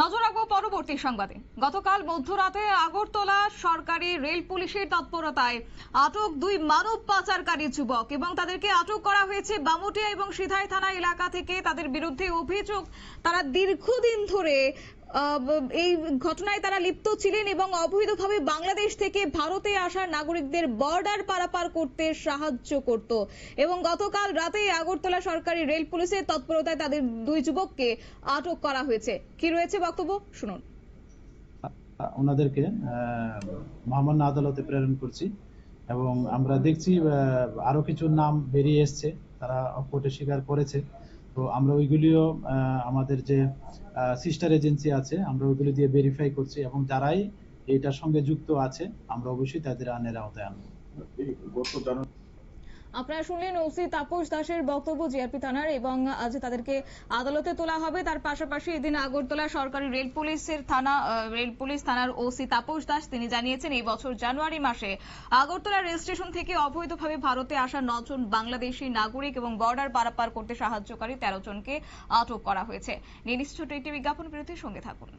নজর রাখব পরবর্তী সংবাদে। গতকাল মধ্যরাতে আগরতলা সরকারি রেল পুলিশের তৎপরতায় আটক দুই মানব পাচারকারী যুবক এবং তাদেরকে আটক করা হয়েছে বামুটিয়া এবং সিধাই থানা এলাকা থেকে। তাদের বিরুদ্ধে অভিযোগ, তারা দীর্ঘদিন ধরে এই ঘটনায় তারা লিপ্ত ছিলেন এবং অবৈধভাবে বাংলাদেশ থেকে ভারতে আসা নাগরিকদের বর্ডার পারাপার করতে সাহায্য করত। এবং গতকাল রাতে আগরতলা সরকারি রেল পুলিশের তৎপরতায় তাদের দুই যুবককে আটক করা হয়েছে। কি রয়েছে বক্তব্য? শুনুন। ওনাদেরকে মহামান্য আদালতে প্রেরণ করছি এবং আমরা দেখছি আরও কিছু নাম বেরিয়ে এসছে। তারা কোর্টে স্বীকার করেছে। তো আমরা ওইগুলিও আমাদের যে সিস্টার এজেন্সি আছে, আমরা ওইগুলি দিয়ে ভেরিফাই করছি এবং যারাই এটার সঙ্গে যুক্ত আছে, আমরা অবশ্যই তাদের আনের আওতায় আনব। আপনারা শুনলেন ওসি তাপস দাসের বক্তব্য জিআরপি থানার এবং আজ তাদেরকে আদালতে তোলা হবে। তার পাশাপাশি এদিন আগরতলা সরকারি রেল পুলিশের থানা রেল পুলিশ থানার ওসি তাপস দাস, তিনি জানিয়েছেন এই বছর জানুয়ারি মাসে আগরতলা রেল স্টেশন থেকে অবৈধভাবে ভারতে আসা নজন বাংলাদেশি নাগরিক এবং বর্ডার পারাপার করতে সাহায্যকারী তেরো জনকে আটক করা হয়েছে। নির্দিষ্ট একটি বিজ্ঞাপন বিরতির সঙ্গে থাকুন।